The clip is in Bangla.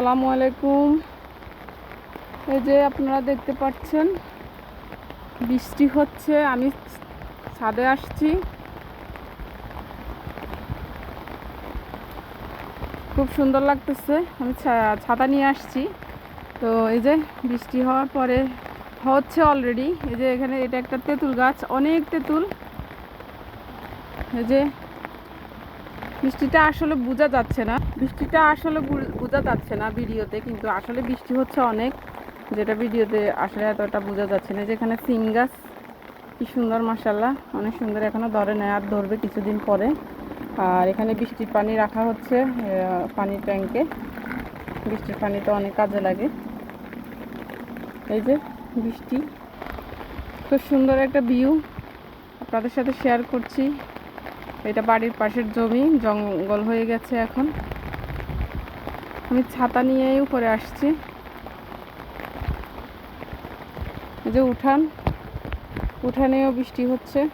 আসসালামু আলাইকুম। এই যে আপনারা দেখতে পাচ্ছেন, বৃষ্টি হচ্ছে, আমি ছাদে আসছি। খুব সুন্দর লাগতেছে, আমি ছাতা নিয়ে আসছি। তো এই যে বৃষ্টি হওয়ার পরে হচ্ছে অলরেডি এই যে এখানে এটা একটা তেঁতুল গাছ, অনেক তেঁতুল। এই যে বৃষ্টিটা আসলে বোঝা যাচ্ছে না। বৃষ্টিটা আসলে বোঝা যাচ্ছে না ভিডিওতে, কিন্তু আসলে বৃষ্টি হচ্ছে অনেক। যেটা ভিডিওতে আসলে এতটা বোঝা যাচ্ছে না। যেখানে সিম গাছ, কি সুন্দর মাসাল্লাহ অনেক সুন্দর এখনও ধরে নেয় আর ধরবে কিছুদিন পরে। আর এখানে বৃষ্টির পানি রাখা হচ্ছে পানির ট্যাঙ্কে বৃষ্টির পানি তো অনেক কাজে লাগে। এই যে বৃষ্টি, খুব সুন্দর একটা ভিউ। আপনাদের সাথে শেয়ার করছি। এটা বাড়ির পাশের জমি, জঙ্গল হয়ে গেছে এখন। আমি ছাতা নিয়েই উপরে আসছি। যে উঠান। উঠানেও বৃষ্টি হচ্ছে।